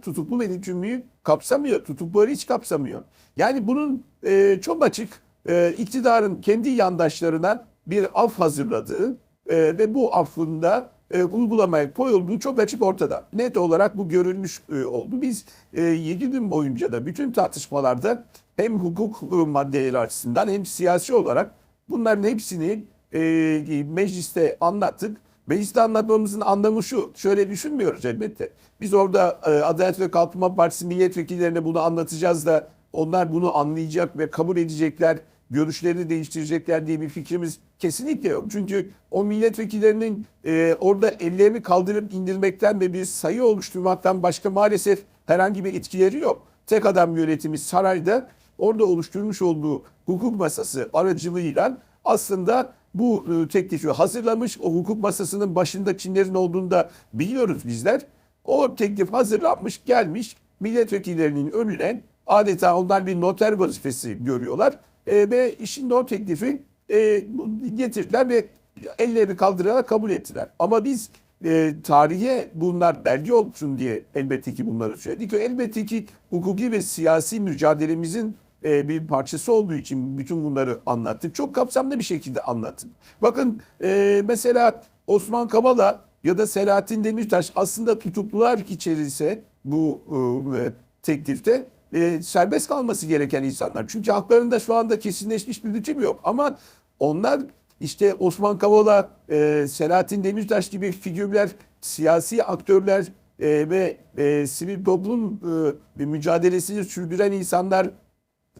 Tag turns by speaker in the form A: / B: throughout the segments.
A: tutuklu hükümlüyü kapsamıyor. Tutukluları hiç kapsamıyor. Yani bunun e, çok açık e, iktidarın kendi yandaşlarına bir af hazırladığı e, ve bu affında e, uygulamaya koyulduğu çok açık ortada. Net olarak bu görülmüş e, oldu. Biz e, 7 gün boyunca da bütün tartışmalarda hem hukuk maddeleri açısından hem siyasi olarak bunların hepsini e, mecliste anlattık. Mecliste anlatmamızın anlamı şu. Şöyle düşünmüyoruz elbette. Biz orada e, Adalet ve Kalkınma Partisi milletvekillerine bunu anlatacağız da onlar bunu anlayacak ve kabul edecekler, görüşlerini değiştirecekler diye bir fikrimiz kesinlikle yok. Çünkü o milletvekillerinin e, orada ellerini kaldırıp indirmekten ve bir sayı oluşturmaktan başka maalesef herhangi bir etkileri yok. Tek adam yönetimi sarayda orada oluşturmuş olduğu hukuk masası aracılığıyla aslında bu e, teklifi hazırlamış. O hukuk masasının başında kimlerin olduğunu da biliyoruz bizler. O teklif hazırlanmış, gelmiş milletvekillerinin önüne adeta onlar bir noter vazifesi görüyorlar. E, ve işin o teklifi e, getirdiler ve ellerini kaldırarak kabul ettiler. Ama biz e, tarihe bunlar belge olsun diye elbette ki bunları söyledik. Ve elbette ki hukuki ve siyasi mücadelemizin e, bir parçası olduğu için bütün bunları anlattık. Çok kapsamlı bir şekilde anlattım. Bakın e, mesela Osman Kavala ya da Selahattin Demirtaş aslında tutuklular içerisinde bu e, teklifte e, serbest kalması gereken insanlar. Çünkü haklarında şu anda kesinleşmiş bir biçim yok. Ama onlar işte Osman Kavala, e, Selahattin Demirtaş gibi figürler, siyasi aktörler e, ve e, sivil toplum e, mücadelesini sürdüren insanlar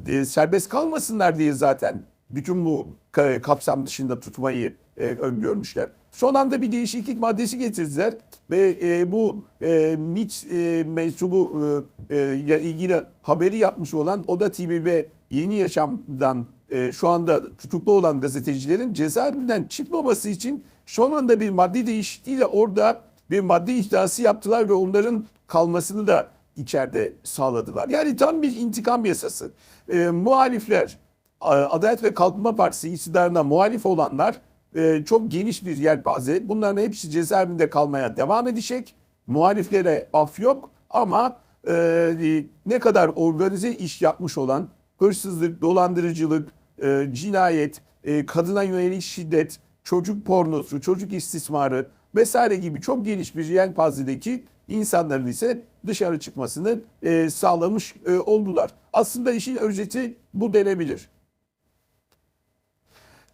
A: e, serbest kalmasınlar diye zaten bütün bu ka- kapsam dışında tutmayı e, öngörmüşler. Son anda bir değişiklik maddesi getirdiler ve e, bu e, MİT e, mensubu e, e, ile ilgili haberi yapmış olan Oda TV ve Yeni Yaşam'dan e, şu anda tutuklu olan gazetecilerin cezaevinden çıkmaması için son anda bir maddi değişikliğiyle orada bir maddi iddiası yaptılar ve onların kalmasını da içeride sağladılar. Yani tam bir intikam yasası. E, muhalifler, Adalet ve Kalkınma Partisi iktidarına muhalif olanlar e, çok geniş bir yelpaze. Bunların hepsi cezaevinde kalmaya devam edecek. Muhaliflere af yok ama e, ne kadar organize iş yapmış olan hırsızlık, dolandırıcılık, e, cinayet, e, kadına yönelik şiddet, çocuk pornosu, çocuk istismarı vesaire gibi çok geniş bir yelpazedeki insanların ise dışarı çıkmasını e, sağlamış e, oldular. Aslında işin özeti bu denebilir.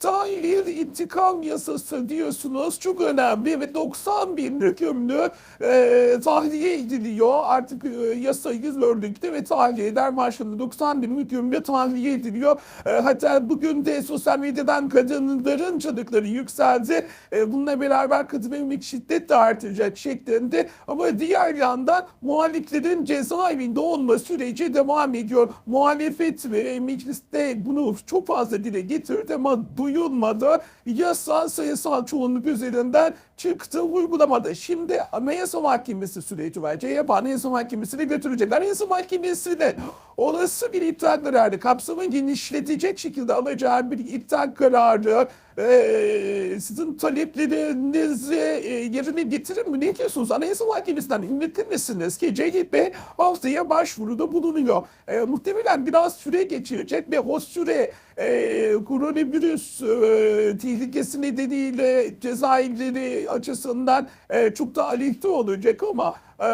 A: Tahir intikam yasası diyorsunuz çok önemli ve 90 bin hükümlü e, tahliye ediliyor. Artık e, yasayı gördükte ve tahliye eder maaşında 90 bin hükümlü tahliye ediliyor. E, hatta bugün de sosyal medyadan kadınların çadıkları yükseldi. E, bununla beraber kadın evlilik şiddet de artacak şeklinde. Ama diğer yandan muhaliflerin cezaevinde olma süreci devam ediyor. Muhalefet ve mecliste bunu çok fazla dile getirdi ama duyulmadı. Yasal sayısal çoğunluk üzerinden çıktı uygulamada. Şimdi Anayasa Mahkemesi süreci var. CHP Anayasa Mahkemesi'ne götürecekler. Anayasa Mahkemesi de olası bir iptal kararı kapsamı genişletecek şekilde alacağı bir iptal kararı eee, sizin taleplerinizi e, yerine getirir mi? Ne diyorsunuz? Anayasa Mahkemesi'nden misiniz ki CHP haftaya başvuruda bulunuyor. E, muhtemelen biraz süre geçirecek ve o süre e, koronavirüs e, tehlikesi nedeniyle cezaevleri açısından e, çok da aleyhte olacak ama e,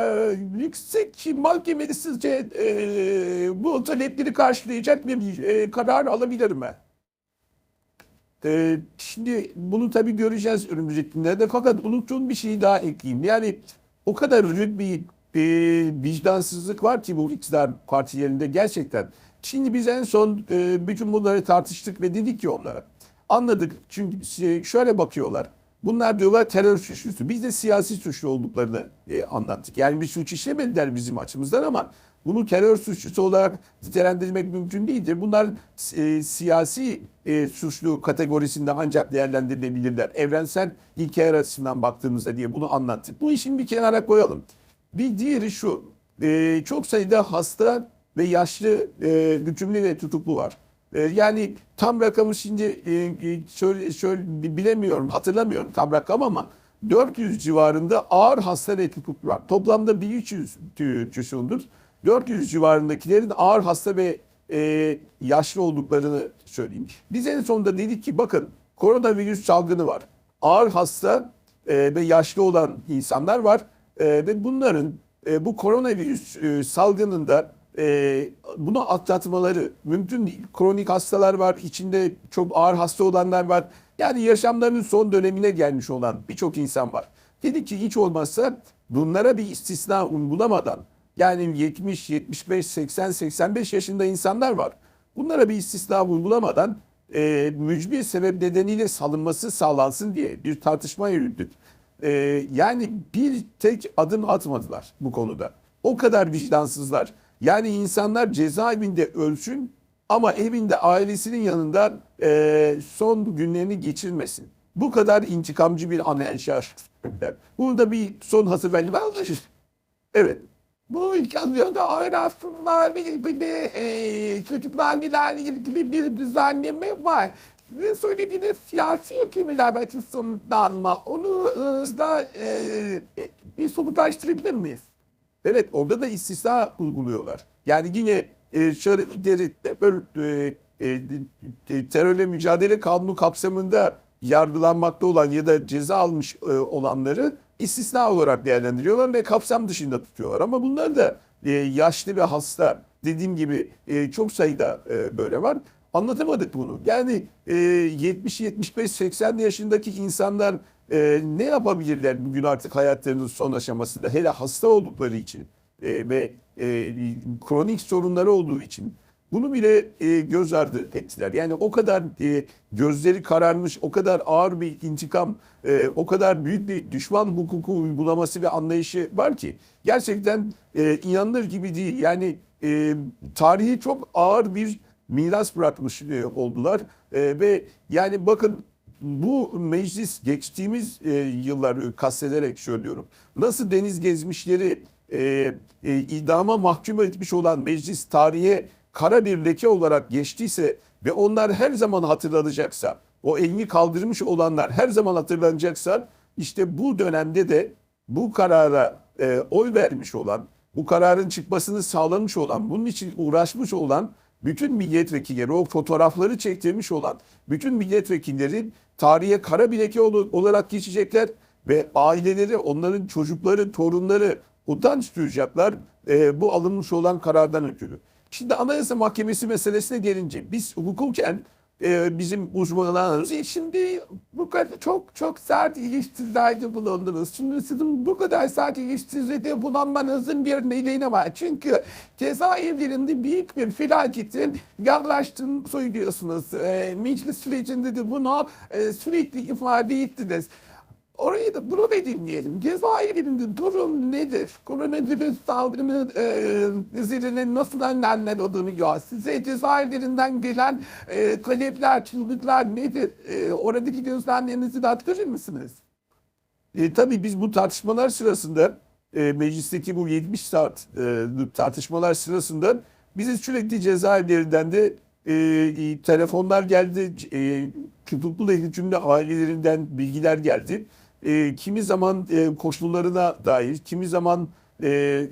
A: yüksek mahkemesi sizce e, bu talepleri karşılayacak bir e, karar alabilir mi? Ee, şimdi bunu tabii göreceğiz önümüzdeki günlerde. Fakat unuttuğum bir şeyi daha ekleyeyim. Yani o kadar büyük bir e, vicdansızlık var ki bu iktidar partilerinde gerçekten. Şimdi biz en son e, bütün bunları tartıştık ve dedik ki onlara. Anladık çünkü şey- şöyle bakıyorlar. Bunlar diyorlar terör suçlusu. Biz de siyasi suçlu olduklarını e, anlattık. Yani bir suç işlemediler bizim açımızdan ama bunu terör suçlusu olarak nitelendirmek mümkün değildir. Bunlar e, siyasi e, suçlu kategorisinde ancak değerlendirilebilirler. Evrensel ilkeler açısından baktığımızda diye bunu anlattık. Bu işin bir kenara koyalım. Bir diğeri şu. e, çok sayıda hasta ve yaşlı e, hükümlü ve tutuklu var. E, yani tam rakamı şimdi e, e, şöyle, şöyle bi- bilemiyorum, hatırlamıyorum tam rakam ama 400 civarında ağır hasta ve tutuklu var. Toplamda 1300 küsurdur. 400 civarındakilerin ağır hasta ve e, yaşlı olduklarını söyleyeyim. Biz en sonunda dedik ki bakın koronavirüs salgını var. Ağır hasta e, ve yaşlı olan insanlar var. E, ve bunların e, bu koronavirüs e, salgınında e, bunu atlatmaları mümkün değil. Kronik hastalar var, içinde çok ağır hasta olanlar var. Yani yaşamlarının son dönemine gelmiş olan birçok insan var. Dedik ki hiç olmazsa bunlara bir istisna bulamadan yani 70, 75, 80, 85 yaşında insanlar var. Bunlara bir istisna uygulamadan e, mücbir sebep nedeniyle salınması sağlansın diye bir tartışma yürüttük. E, yani bir tek adım atmadılar bu konuda. O kadar vicdansızlar. Yani insanlar cezaevinde ölsün ama evinde ailesinin yanında e, son günlerini geçirmesin. Bu kadar intikamcı bir anlayışlar. Burada bir son hazır belli Evet. Bu ayrı aslında bir, de e, çocuklar ilerle ilgili bir düzenleme var. Ve söylediğiniz siyasi hükümetler açısından mı? Onu e, da e, bir somutlaştırabilir miyiz? Evet orada da istisna uyguluyorlar. Yani yine e, şöyle deri, böyle, e, e, terörle mücadele kanunu kapsamında yargılanmakta olan ya da ceza almış e, olanları istisna olarak değerlendiriyorlar ve kapsam dışında tutuyorlar. Ama bunlar da e, yaşlı ve hasta dediğim gibi e, çok sayıda e, böyle var. Anlatamadık bunu. Yani e, 70, 75, 80 yaşındaki insanlar e, ne yapabilirler bugün artık hayatlarının son aşamasında? Hele hasta oldukları için e, ve e, kronik sorunları olduğu için bunu bile e, göz ardı ettiler. Yani o kadar e, gözleri kararmış, o kadar ağır bir intikam, e, o kadar büyük bir düşman hukuku uygulaması ve anlayışı var ki gerçekten e, inanılır gibi değil. Yani e, tarihi çok ağır bir miras bırakmış e, oldular e, ve yani bakın bu meclis geçtiğimiz e, yılları kastederek söylüyorum. Nasıl deniz gezmişleri e, e, idama mahkum etmiş olan meclis tarihe kara bir leke olarak geçtiyse ve onlar her zaman hatırlanacaksa, o elini kaldırmış olanlar her zaman hatırlanacaksa, işte bu dönemde de bu karara e, oy vermiş olan, bu kararın çıkmasını sağlamış olan, bunun için uğraşmış olan bütün milletvekilleri, o fotoğrafları çektirmiş olan bütün milletvekilleri tarihe kara bir leke olarak geçecekler ve aileleri, onların çocukları, torunları utanç duyacaklar e, bu alınmış olan karardan ötürü. Şimdi Anayasa Mahkemesi meselesine gelince biz hukuken e, bizim uzmanlarımız e, şimdi bu kadar çok çok sert eleştirilerde bulundunuz. Şimdi sizin bu kadar sert eleştirilerde bulunmanızın bir nedeni var. Çünkü cezaevlerinde büyük bir felaketin yaklaştığını söylüyorsunuz. E, meclis sürecinde de bunu e, sürekli ifade ettiniz. Orayı da bunu da dinleyelim. Cezaevinde durum nedir? Koronavirüs salgını e, üzerine nasıl önlemler olduğunu Size cezaevlerinden gelen e, talepler, çılgıtlar nedir? E, oradaki gözlemlerinizi de aktarır mısınız? E, tabii biz bu tartışmalar sırasında e, meclisteki bu 70 saat e, tartışmalar sırasında bize sürekli cezaevlerinden de e, telefonlar geldi. E, tutuklu cümle ailelerinden bilgiler geldi e, kimi zaman e, koşullarına dair, kimi zaman e,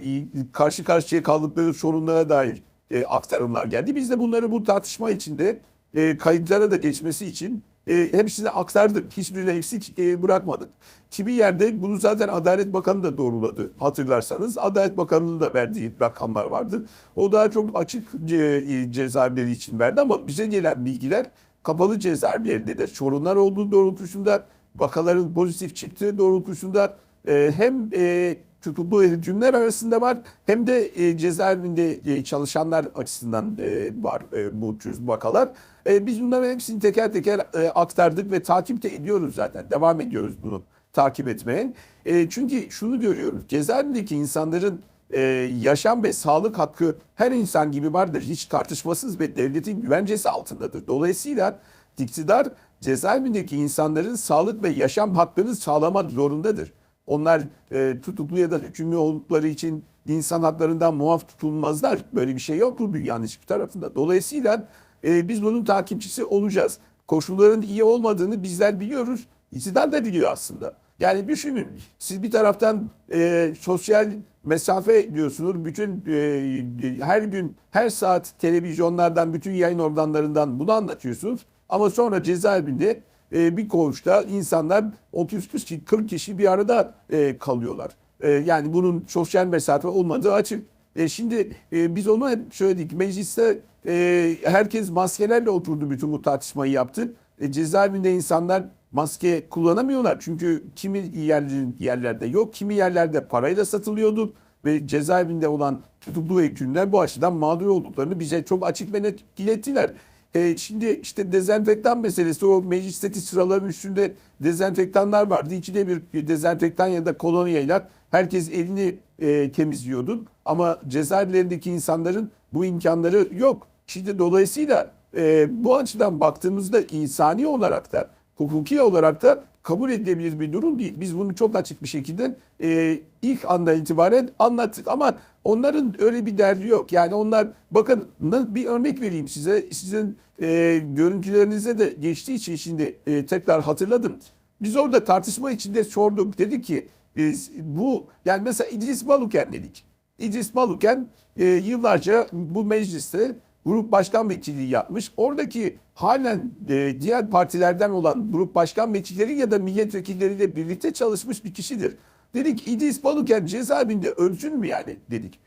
A: karşı karşıya kaldıkları sorunlara dair e, aktarımlar geldi. Biz de bunları bu tartışma içinde e, kayıtlara da geçmesi için e, hepsini aktardık. Hiçbirine eksik e, bırakmadık. Kimi yerde bunu zaten Adalet Bakanı da doğruladı hatırlarsanız. Adalet Bakanı'nın da verdiği rakamlar vardı. O daha çok açık ce, cezaevleri için verdi ama bize gelen bilgiler kapalı cezaevlerinde de sorunlar olduğu doğrultusunda vakaların pozitif çıktığı doğrultusunda e, hem e, tutuklu yönetimler arasında var hem de e, cezaevinde e, çalışanlar açısından e, var e, bu tür vakalar. E, biz bunların hepsini teker teker e, aktardık ve takip de ediyoruz zaten. Devam ediyoruz bunu takip etmeye. E, çünkü şunu görüyoruz. Cezaevindeki insanların e, yaşam ve sağlık hakkı her insan gibi vardır. Hiç tartışmasız ve devletin güvencesi altındadır. Dolayısıyla iktidar cezaevindeki insanların sağlık ve yaşam haklarını sağlamak zorundadır. Onlar e, tutuklu ya da hükümlü oldukları için insan haklarından muaf tutulmazlar. Böyle bir şey yok bu dünyanın hiçbir tarafında. Dolayısıyla e, biz bunun takipçisi olacağız. Koşulların iyi olmadığını bizler biliyoruz. İktidar da biliyor aslında. Yani düşünün siz bir taraftan e, sosyal mesafe diyorsunuz. Bütün e, her gün her saat televizyonlardan bütün yayın organlarından bunu anlatıyorsunuz. Ama sonra cezaevinde e, bir koğuşta insanlar 30 kişi 40 kişi bir arada e, kalıyorlar. E, yani bunun sosyal mesafe olmadığı açık. E, şimdi e, biz onu hep söyledik. Mecliste e, herkes maskelerle oturdu bütün bu tartışmayı yaptı. E, cezaevinde insanlar maske kullanamıyorlar. Çünkü kimi yerlerin, yerlerde yok, kimi yerlerde parayla satılıyordu. Ve cezaevinde olan tutuklu ve bu açıdan mağdur olduklarını bize çok açık ve net ilettiler. E, şimdi işte dezenfektan meselesi o meclisteki sıraların üstünde dezenfektanlar vardı. İçinde bir dezenfektan ya da kolonyayla herkes elini e, temizliyordu. Ama cezaevlerindeki insanların bu imkanları yok. Şimdi dolayısıyla e, bu açıdan baktığımızda insani olarak da hukuki olarak da kabul edilebilir bir durum değil. Biz bunu çok açık bir şekilde e, ilk andan itibaren anlattık ama onların öyle bir derdi yok. Yani onlar bakın bir örnek vereyim size. Sizin e, görüntülerinize de geçtiği için şimdi e, tekrar hatırladım. Biz orada tartışma içinde sorduk. Dedik ki e, bu yani mesela İdris Baluken dedik. İdris Baluken e, yıllarca bu mecliste grup başkan vekilliği yapmış. Oradaki halen e, diğer partilerden olan grup başkan vekilleri ya da milletvekilleriyle birlikte çalışmış bir kişidir. Dedik İdris Baluken cezaevinde ölsün mü yani dedik.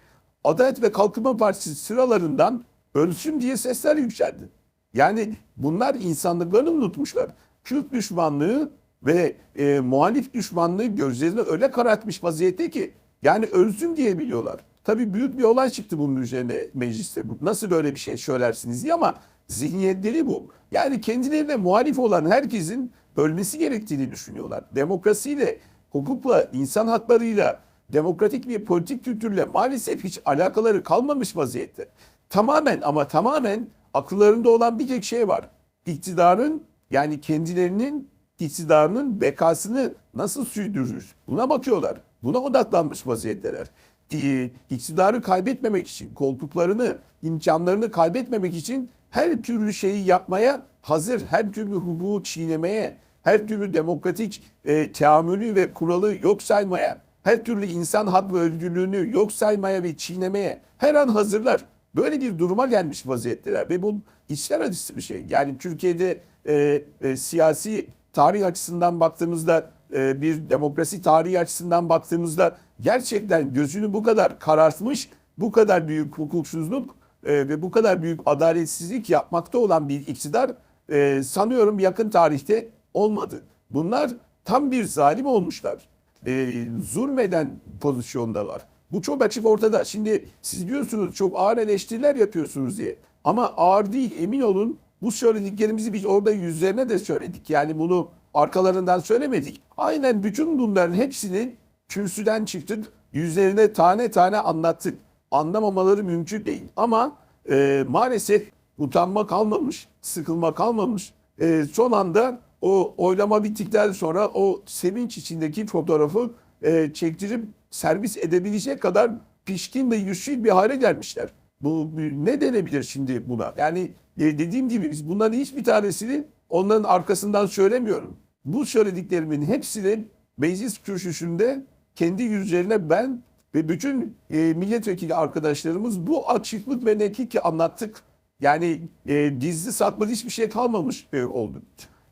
A: Adalet ve Kalkınma Partisi sıralarından ölsün diye sesler yükseldi. Yani bunlar insanlıklarını unutmuşlar. Kürt düşmanlığı ve e, muhalif düşmanlığı gözlerini öyle karartmış vaziyette ki yani ölsün diye biliyorlar. Tabii büyük bir olay çıktı bunun üzerine mecliste. Nasıl böyle bir şey söylersiniz diye ama zihniyetleri bu. Yani kendilerine muhalif olan herkesin ölmesi gerektiğini düşünüyorlar. Demokrasiyle, hukukla, insan haklarıyla, demokratik bir politik kültürle maalesef hiç alakaları kalmamış vaziyette. Tamamen ama tamamen akıllarında olan bir tek şey var. İktidarın yani kendilerinin iktidarının bekasını nasıl sürdürür? Buna bakıyorlar. Buna odaklanmış vaziyetteler. Ee, İktidarı kaybetmemek için, koltuklarını, imkanlarını kaybetmemek için her türlü şeyi yapmaya hazır, her türlü hukuku çiğnemeye, her türlü demokratik e, teamülü ve kuralı yok saymaya, her türlü insan hak ve özgürlüğünü yok saymaya ve çiğnemeye her an hazırlar. Böyle bir duruma gelmiş vaziyetteler ve bu içler acısı bir şey. Yani Türkiye'de e, e, siyasi tarih açısından baktığımızda e, bir demokrasi tarihi açısından baktığımızda gerçekten gözünü bu kadar karartmış, bu kadar büyük hukuksuzluk e, ve bu kadar büyük adaletsizlik yapmakta olan bir iktidar e, sanıyorum yakın tarihte olmadı. Bunlar tam bir zalim olmuşlar. E, zulmeden pozisyondalar. Bu çok açık ortada. Şimdi siz diyorsunuz çok ağır eleştiriler yapıyorsunuz diye. Ama ağır değil emin olun bu söylediklerimizi biz orada yüzlerine de söyledik. Yani bunu arkalarından söylemedik. Aynen bütün bunların hepsini kürsüden çıktık. Yüzlerine tane tane anlattık. Anlamamaları mümkün değil. Ama e, maalesef utanma kalmamış, sıkılma kalmamış. E, son anda o oylama bittikten sonra o sevinç içindeki fotoğrafı e, çektirip servis edebilecek kadar pişkin ve yüzsüz bir hale gelmişler. Bu ne denebilir şimdi buna? Yani e, dediğim gibi biz bunların hiçbir tanesini onların arkasından söylemiyorum. Bu söylediklerimin hepsini meclis kürsüsünde kendi yüzlerine ben ve bütün e, milletvekili arkadaşlarımız bu açıklık ve netlikle anlattık. Yani e, gizli saklı hiçbir şey kalmamış e, oldu.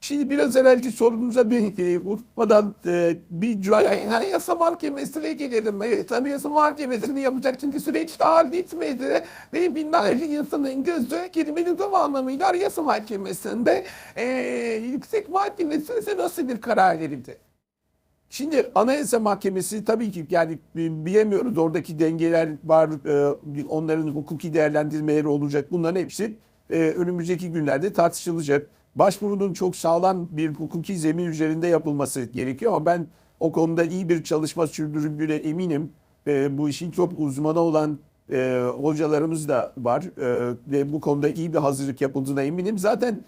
A: Şimdi biraz evvelki sorumuza bir e, unutmadan e, bir yani yasa mahkemesine gelelim. Tabii yasa mahkemesini yapacak çünkü süreç daha bitmedi. Ve binlerce insanın gözü kelimenin tam anlamıyla yasa mahkemesinde e, yüksek mahkemesi nasıl bir karar verildi? Şimdi Anayasa Mahkemesi tabii ki yani bilemiyoruz oradaki dengeler var, e, onların hukuki değerlendirmeleri olacak. Bunların hepsi e, önümüzdeki günlerde tartışılacak. Başvurunun çok sağlam bir hukuki zemin üzerinde yapılması gerekiyor ama ben o konuda iyi bir çalışma sürdürüldüğüne eminim. E, bu işin çok uzmanı olan e, hocalarımız da var E, ve bu konuda iyi bir hazırlık yapıldığına eminim. Zaten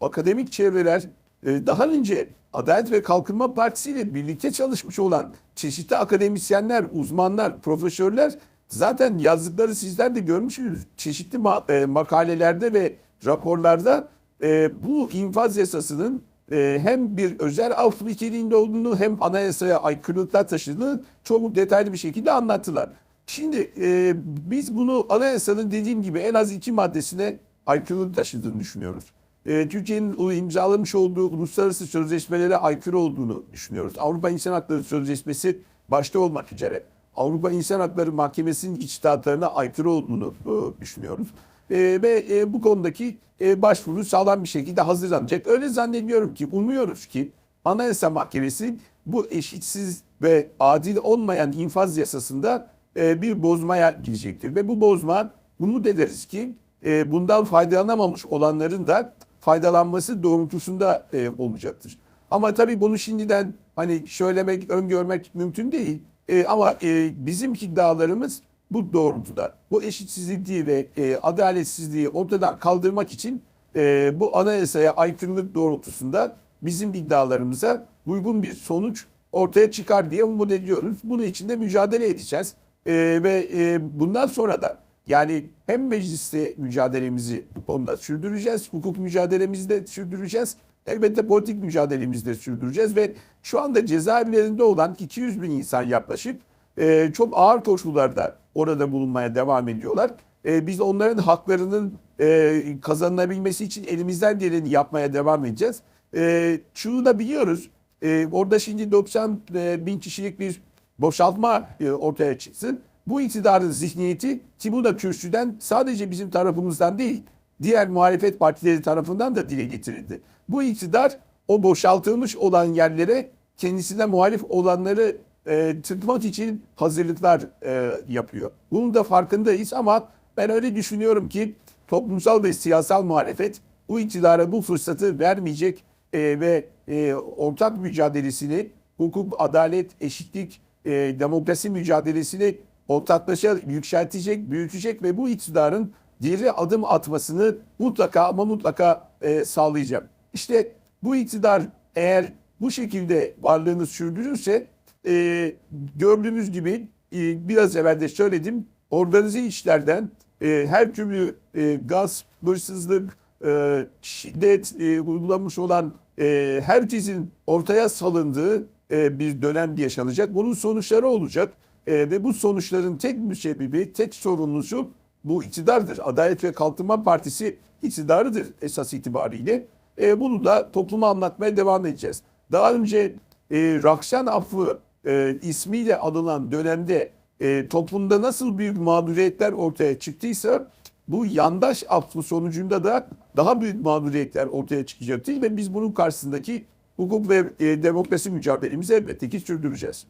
A: akademik çevreler e, daha önce Adalet ve Kalkınma Partisi ile birlikte çalışmış olan çeşitli akademisyenler, uzmanlar, profesörler zaten yazdıkları sizler de görmüşsünüz. Çeşitli ma- e, makalelerde ve raporlarda e, bu infaz yasasının e, hem bir özel af niteliğinde olduğunu hem anayasaya aykırılıklar taşıdığını çok detaylı bir şekilde anlattılar. Şimdi e, biz bunu anayasanın dediğim gibi en az iki maddesine aykırılık taşıdığını düşünüyoruz. E, Türkiye'nin imzalamış olduğu uluslararası sözleşmelere aykırı olduğunu düşünüyoruz. Avrupa İnsan Hakları Sözleşmesi başta olmak üzere Avrupa İnsan Hakları Mahkemesi'nin içtihatlarına aykırı olduğunu e, düşünüyoruz. E, ve e, bu konudaki e, başvuru sağlam bir şekilde hazırlanacak. Öyle zannediyorum ki, umuyoruz ki Anayasa Mahkemesi bu eşitsiz ve adil olmayan infaz yasasında e, bir bozmaya girecektir. Ve bu bozma bunu ederiz ki e, bundan faydalanamamış olanların da faydalanması doğrultusunda e, olacaktır. Ama tabii bunu şimdiden hani söylemek, öngörmek mümkün değil. E, ama e, bizim iddialarımız bu doğrultuda. Bu eşitsizliği ve e, adaletsizliği ortadan kaldırmak için e, bu anayasaya aykırılık doğrultusunda bizim iddialarımıza uygun bir sonuç ortaya çıkar diye umut ediyoruz. Bunun için de mücadele edeceğiz. E, ve e, bundan sonra da yani hem mecliste mücadelemizi bu konuda sürdüreceğiz, hukuk mücadelemizi de sürdüreceğiz. Elbette politik mücadelemizi de sürdüreceğiz ve şu anda cezaevlerinde olan 200 bin insan yaklaşık e, çok ağır koşullarda orada bulunmaya devam ediyorlar. E, biz onların haklarının e, kazanılabilmesi için elimizden geleni yapmaya devam edeceğiz. E, şunu da biliyoruz. E, orada şimdi 90 e, bin kişilik bir boşaltma e, ortaya çıksın. Bu iktidarın zihniyeti ki bu da kürsüden sadece bizim tarafımızdan değil, diğer muhalefet partileri tarafından da dile getirildi. Bu iktidar o boşaltılmış olan yerlere kendisine muhalif olanları e, tıkmak için hazırlıklar e, yapıyor. Bunun da farkındayız ama ben öyle düşünüyorum ki toplumsal ve siyasal muhalefet bu iktidara bu fırsatı vermeyecek e, ve e, ortak mücadelesini hukuk, adalet, eşitlik, e, demokrasi mücadelesini ortaklaşa yükseltecek, büyütecek ve bu iktidarın geri adım atmasını mutlaka ama mutlaka e, sağlayacağım. İşte bu iktidar eğer bu şekilde varlığını sürdürürse e, gördüğünüz gibi e, biraz evvel de söyledim organize işlerden e, her türlü e, gaz, hırsızlık, e, şiddet e, uygulamış olan e, herkesin ortaya salındığı e, bir dönem yaşanacak. Bunun sonuçları olacak E, ve bu sonuçların tek müsebbibi, tek sorumlusu bu iktidardır. Adalet ve Kalkınma Partisi iktidarıdır esas itibariyle. E, bunu da topluma anlatmaya devam edeceğiz. Daha önce e, Raksan affı e, ismiyle anılan dönemde e, toplumda nasıl büyük mağduriyetler ortaya çıktıysa bu yandaş affı sonucunda da daha büyük mağduriyetler ortaya çıkacaktır ve biz bunun karşısındaki hukuk ve e, demokrasi mücadelemizi elbette ki sürdüreceğiz.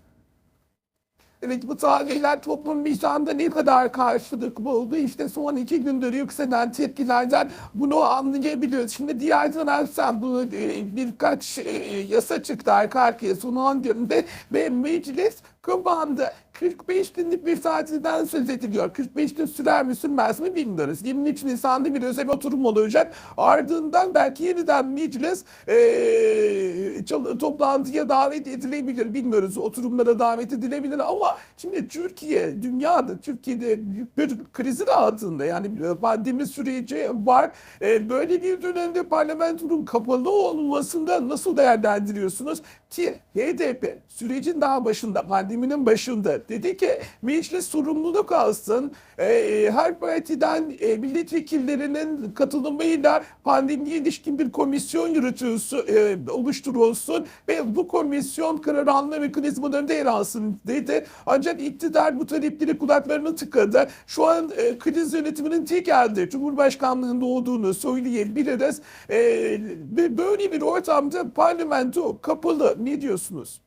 A: Evet bu tarihler toplum vicdanında ne kadar karşılık buldu. İşte son iki gündür yükselen tepkilerden bunu anlayabiliyoruz. Şimdi diğer taraftan bu e, birkaç e, yasa çıktı arka arkaya sunulan günde ve meclis kapandı. 45 günlük bir tatilden söz ediliyor. 45 gün sürer mi sürmez mi bilmiyoruz. 23 Nisan'da bir özel oturum olacak. Ardından belki yeniden meclis e, toplantıya davet edilebilir. Bilmiyoruz oturumlara davet edilebilir ama şimdi Türkiye, dünyada, Türkiye'de bir krizin altında. Yani pandemi süreci var. E, böyle bir dönemde parlamentonun kapalı olmasında nasıl değerlendiriyorsunuz? Ki HDP sürecin daha başında, pandeminin başında dedi ki meclis sorumluluk alsın. E, her partiden e, milletvekillerinin katılımıyla pandemiye ilişkin bir komisyon yürütülsün, e, oluşturulsun ve bu komisyon karar alma mekanizmalarında yer alsın dedi. Ancak iktidar bu talepleri kulaklarını tıkadı. Şu an e, kriz yönetiminin tek elde Cumhurbaşkanlığında olduğunu söyleyebiliriz. E, böyle bir ortamda parlamento kapalı. Ne diyorsunuz?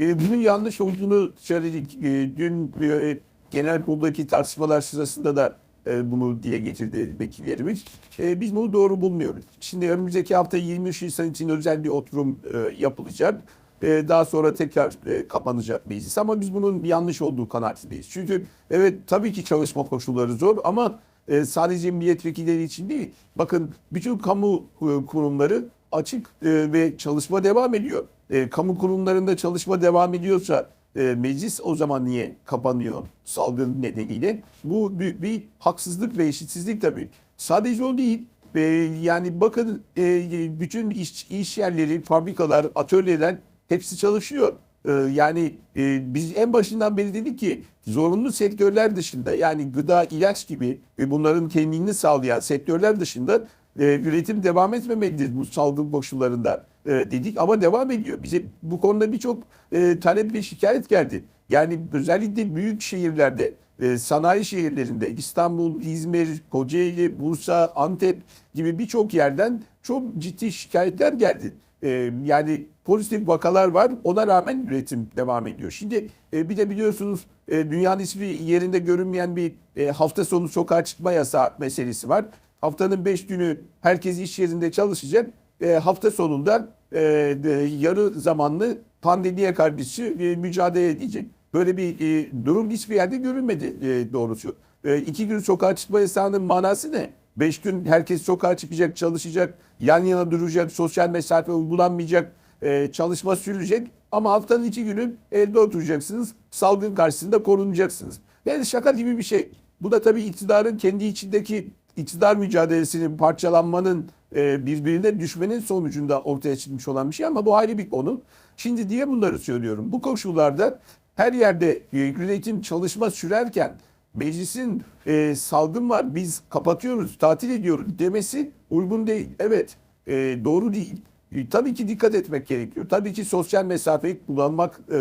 A: E, bunun yanlış olduğunu söyledik. E, dün e, genel kuruldaki tartışmalar sırasında da e, bunu diye getirdi vekillerimiz. E, biz bunu doğru bulmuyoruz. Şimdi önümüzdeki hafta 23 Nisan için özel bir oturum e, yapılacak. E, daha sonra tekrar e, kapanacak meclis. Ama biz bunun yanlış olduğu kanaatindeyiz. Çünkü evet tabii ki çalışma koşulları zor ama e, sadece milletvekilleri için değil. Bakın bütün kamu e, kurumları açık e, ve çalışma devam ediyor. E, kamu kurumlarında çalışma devam ediyorsa e, meclis o zaman niye kapanıyor salgın nedeniyle? Bu büyük bir haksızlık ve eşitsizlik tabii. Sadece o değil. e, yani bakın e, bütün iş, iş yerleri, fabrikalar, atölyeler hepsi çalışıyor. E, yani e, biz en başından beri dedik ki zorunlu sektörler dışında yani gıda, ilaç gibi ve bunların kendini sağlayan sektörler dışında e, üretim devam etmemelidir bu salgın koşullarında e, dedik ama devam ediyor. Bize bu konuda birçok e, talep ve şikayet geldi. Yani özellikle büyük şehirlerde, e, sanayi şehirlerinde İstanbul, İzmir, Kocaeli, Bursa, Antep gibi birçok yerden çok ciddi şikayetler geldi. E, yani pozitif vakalar var. Ona rağmen üretim devam ediyor. Şimdi e, bir de biliyorsunuz e, dünyanın hiçbir yerinde görünmeyen bir e, hafta sonu sokağa çıkma yasağı meselesi var. Haftanın 5 günü herkes iş yerinde çalışacak. E, hafta sonunda e, de, yarı zamanlı pandemiye karşı e, mücadele edecek. Böyle bir e, durum hiçbir yerde görülmedi e, doğrusu. E, iki gün sokağa çıkma yasağının manası ne? Beş gün herkes sokağa çıkacak, çalışacak, yan yana duracak, sosyal mesafe uygulanmayacak, e, çalışma sürecek. Ama haftanın iki günü evde oturacaksınız, salgın karşısında korunacaksınız. Yani şaka gibi bir şey. Bu da tabii iktidarın kendi içindeki iktidar mücadelesinin parçalanmanın e, birbirine düşmenin sonucunda ortaya çıkmış olan bir şey ama bu ayrı bir konu. Şimdi diye bunları söylüyorum. Bu koşullarda her yerde üretim çalışma sürerken meclisin e, salgın var biz kapatıyoruz tatil ediyoruz demesi uygun değil. Evet e, doğru değil. E, tabii ki dikkat etmek gerekiyor. Tabii ki sosyal mesafeyi kullanmak, e,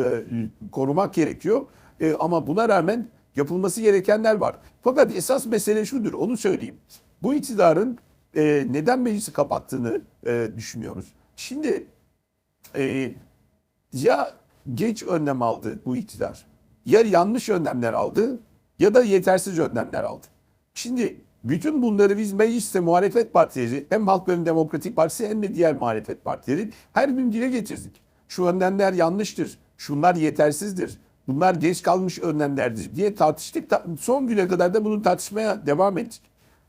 A: korumak gerekiyor. E, ama buna rağmen yapılması gerekenler var. Fakat esas mesele şudur, onu söyleyeyim. Bu iktidarın e, neden meclisi kapattığını e, düşünüyoruz. Şimdi e, ya geç önlem aldı bu iktidar, ya yanlış önlemler aldı ya da yetersiz önlemler aldı. Şimdi bütün bunları biz mecliste muhalefet partileri hem Halkların Demokratik Partisi hem de diğer muhalefet partileri her gün dile getirdik. Şu önlemler yanlıştır, şunlar yetersizdir, bunlar geç kalmış önlemlerdir diye tartıştık. Son güne kadar da bunu tartışmaya devam ettik.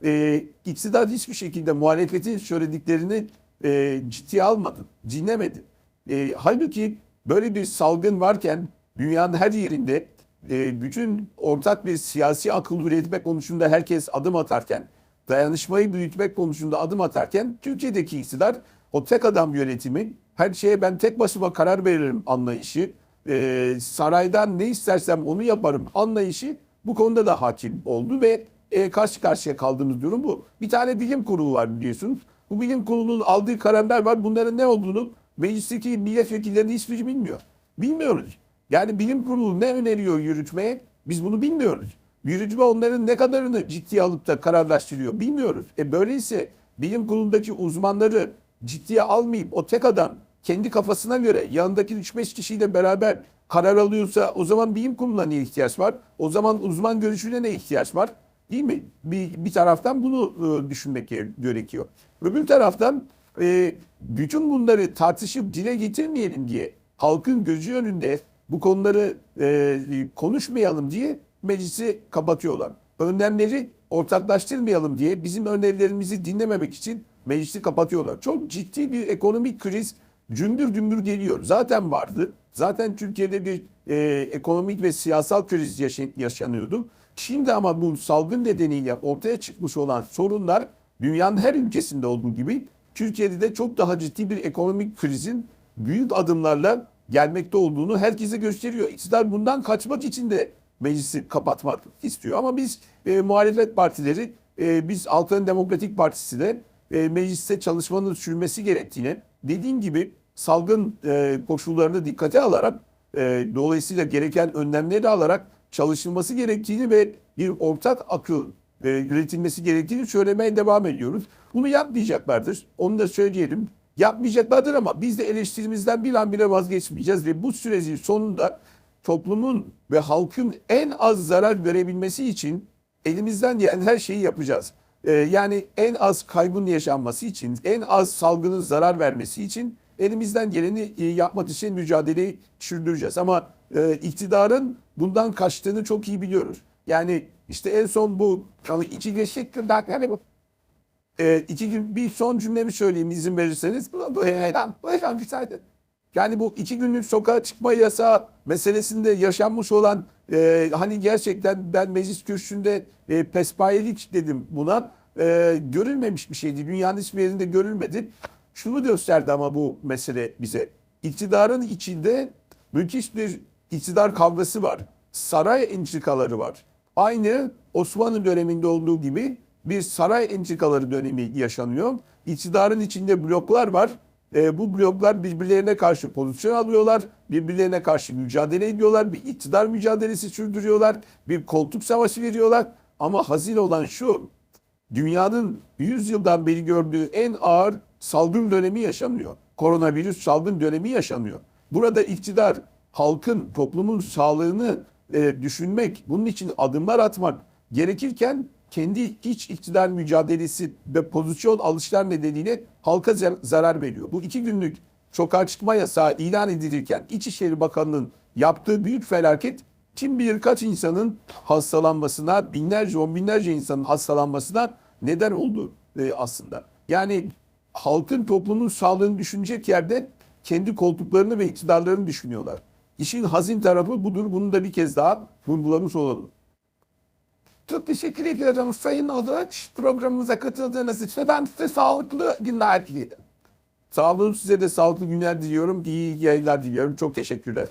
A: Ee, iktidar hiçbir şekilde muhalefetin söylediklerini e, ciddiye almadı, dinlemedi. E, halbuki böyle bir salgın varken dünyanın her yerinde e, bütün ortak bir siyasi akıl üretmek konusunda herkes adım atarken, dayanışmayı büyütmek konusunda adım atarken Türkiye'deki iktidar o tek adam yönetimi, her şeye ben tek başıma karar veririm anlayışı, e, saraydan ne istersem onu yaparım anlayışı bu konuda da hakim oldu ve e, karşı karşıya kaldığımız durum bu. Bir tane bilim kurulu var biliyorsunuz. Bu bilim kurulunun aldığı kararlar var. Bunların ne olduğunu meclisteki milletvekilleri hiçbiri bilmiyor. Bilmiyoruz. Yani bilim kurulu ne öneriyor yürütmeye? Biz bunu bilmiyoruz. Yürütme onların ne kadarını ciddiye alıp da kararlaştırıyor bilmiyoruz. E böyleyse bilim kurulundaki uzmanları ciddiye almayıp o tek adam kendi kafasına göre yanındaki 3-5 kişiyle beraber karar alıyorsa o zaman bilim kuruluna ne ihtiyaç var? O zaman uzman görüşüne ne ihtiyaç var? Değil mi? Bir, bir taraftan bunu e, düşünmek gerekiyor. Öbür taraftan e, bütün bunları tartışıp dile getirmeyelim diye halkın gözü önünde bu konuları e, konuşmayalım diye meclisi kapatıyorlar. Önlemleri ortaklaştırmayalım diye bizim önerilerimizi dinlememek için meclisi kapatıyorlar. Çok ciddi bir ekonomik kriz cümbür cümbür geliyor. Zaten vardı. Zaten Türkiye'de bir e, ekonomik ve siyasal kriz yaşanıyordu. Şimdi ama bu salgın nedeniyle ortaya çıkmış olan sorunlar dünyanın her ülkesinde olduğu gibi Türkiye'de de çok daha ciddi bir ekonomik krizin büyük adımlarla gelmekte olduğunu herkese gösteriyor. İktidar bundan kaçmak için de meclisi kapatmak istiyor. Ama biz e, muhalefet partileri, e, biz Halkların Demokratik Partisi de e, mecliste çalışmanın sürmesi gerektiğini, dediğim gibi salgın e, koşullarını dikkate alarak, e, dolayısıyla gereken önlemleri alarak çalışılması gerektiğini ve bir ortak akıl e, üretilmesi gerektiğini söylemeye devam ediyoruz. Bunu yapmayacaklardır. Onu da söyleyelim. Yapmayacaklardır ama biz de eleştirimizden bir an bile vazgeçmeyeceğiz ve bu sürecin sonunda toplumun ve halkın en az zarar görebilmesi için elimizden gelen her şeyi yapacağız. Ee, yani en az kaybın yaşanması için, en az salgının zarar vermesi için elimizden geleni e, yapmak için mücadeleyi sürdüreceğiz. Ama e, iktidarın bundan kaçtığını çok iyi biliyoruz. Yani işte en son bu yani iki geçecek hani bu e, iki bir son cümlemi söyleyeyim izin verirseniz. Bu, bu, heyecan, bu heyecan müsaade. Yani bu iki günlük sokağa çıkma yasağı meselesinde yaşanmış olan e, hani gerçekten ben meclis kürsüsünde e, pespayelik dedim buna. e, görülmemiş bir şeydi. Dünyanın hiçbir yerinde görülmedi. Şunu gösterdi ama bu mesele bize. İktidarın içinde müthiş bir iktidar kavgası var. Saray entrikaları var. Aynı Osmanlı döneminde olduğu gibi bir saray entrikaları dönemi yaşanıyor. İktidarın içinde bloklar var. E, bu bloklar birbirlerine karşı pozisyon alıyorlar. Birbirlerine karşı mücadele ediyorlar. Bir iktidar mücadelesi sürdürüyorlar. Bir koltuk savaşı veriyorlar. Ama hazin olan şu. Dünyanın 100 yıldan beri gördüğü en ağır salgın dönemi yaşanıyor. Koronavirüs salgın dönemi yaşanıyor. Burada iktidar halkın, toplumun sağlığını e, düşünmek, bunun için adımlar atmak gerekirken kendi iç iktidar mücadelesi ve pozisyon alışlar nedeniyle halka zar- zarar veriyor. Bu iki günlük sokağa çıkma yasağı ilan edilirken İçişleri Bakanı'nın yaptığı büyük felaket kim bilir kaç insanın hastalanmasına, binlerce, on binlerce insanın hastalanmasına neden oldu e, aslında. Yani halkın toplumun sağlığını düşünecek yerde kendi koltuklarını ve iktidarlarını düşünüyorlar. İşin hazin tarafı budur. Bunu da bir kez daha vurgulamış olalım. Çok teşekkür ediyorum Sayın Adaç programımıza katıldığınız için. Ben size sağlıklı günler dilerim. Sağ size de sağlıklı günler diliyorum. İyi yayınlar diliyorum. Çok teşekkürler.